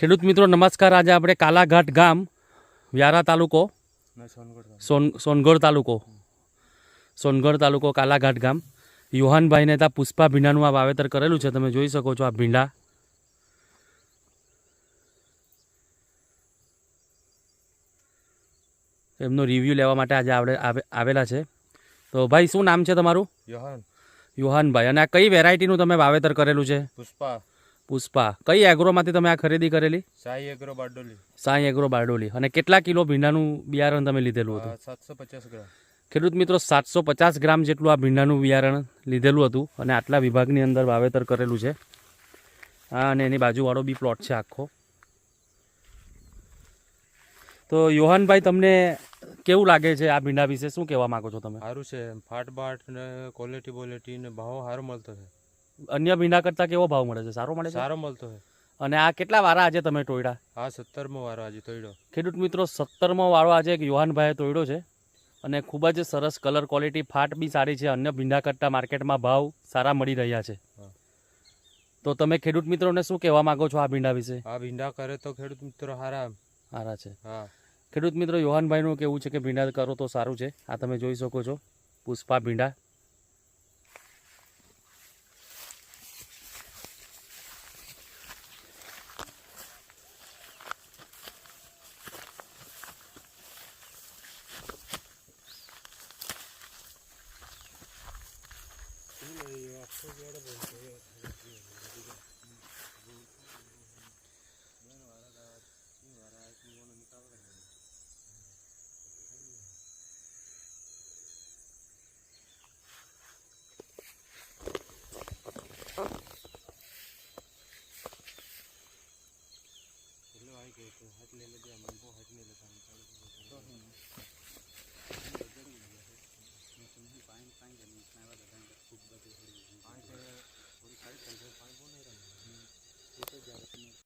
ખેડૂત મિત્રો નમસ્કાર. આજે આપણે કાલાઘાટ ગામ વ્યારા તાલુકો સોન સોનગઢ તાલુકો. સોનગઢ તાલુકો કાલાઘાટ ગામ. યુહાનભાઈને ત્યાં પુષ્પા ભીંડાનું આ વાવેતર કરેલું છે. તમે જોઈ શકો છો આ ભીંડા. એમનો રિવ્યૂ લેવા માટે આજે આપણે આવે- આવેલા છે. તો ભાઈ શું નામ છે તમારું? યોહાન. યુહાનભાઈ. અને આ કઈ વેરાયટીનું તમે વાવેતર કરેલું છે? પુષ્પા. પુષ્પા. કઈ એગ્રોમાંથી તમે આ ખરીદી કરેલી? સાઈ એગ્રો બારડોલી. સાઈ એગ્રો બારડોલી. અને કેટલા કિલો ભીંડાનું બિયારણ તમે લીધેલું હતું? સાતસો પચાસ ગ્રામ. ખેડૂત મિત્રો સાતસો પચાસ ગ્રામ જેટલું આ ભીંડાનું બિયારણ લીધેલું હતું અને આટલા વિભાગની અંદર વાવેતર કરેલું છે. હા અને એની બાજુવાળો બી પ્લોટ છે આખો. તો યોહાનભાઈ તમને કેવું લાગે છે આ ભીંડા વિશે? શું કહેવા માગો છો તમે? સારું છે. ફાટ બાટ ને ક્વોલિટી બોલેટી ને ભાવ સારો મળતો છે. અન્ય ભીંડા કરતાં કેવો ભાવ મળે છે? સારો મળે છે? સારો મળતો હોય. અને આ કેટલા વારા આજે તમે ટોયડા હા સત્તરમો વારો આજે તોડ્યો ખેડૂત મિત્રો સત્તરમો વાળો આજે એક યુવાનભાઈએ તોડ્યો છે અને ખૂબ જ સરસ કલર ક્વોલિટી ફાટ બી સારી છે. અન્ય ભીંડા કરતાં માર્કેટમાં ભાવ સારા મળી રહ્યા છે. તો તમે ખેડૂત મિત્રોને શું કહેવા માંગો છો આ ભીંડા વિશે? આ ભીંડા કરે તો ખેડૂત મિત્રો સારા સારા છે. હા. ખેડૂત મિત્રો યોહાનભાઈનું કેવું છે કે ભીંડા કરો તો સારું છે. આ તમે જોઈ શકો છો. પુષ્પા ભીંડા એટલે વાય કે હાથ લઈ લેજે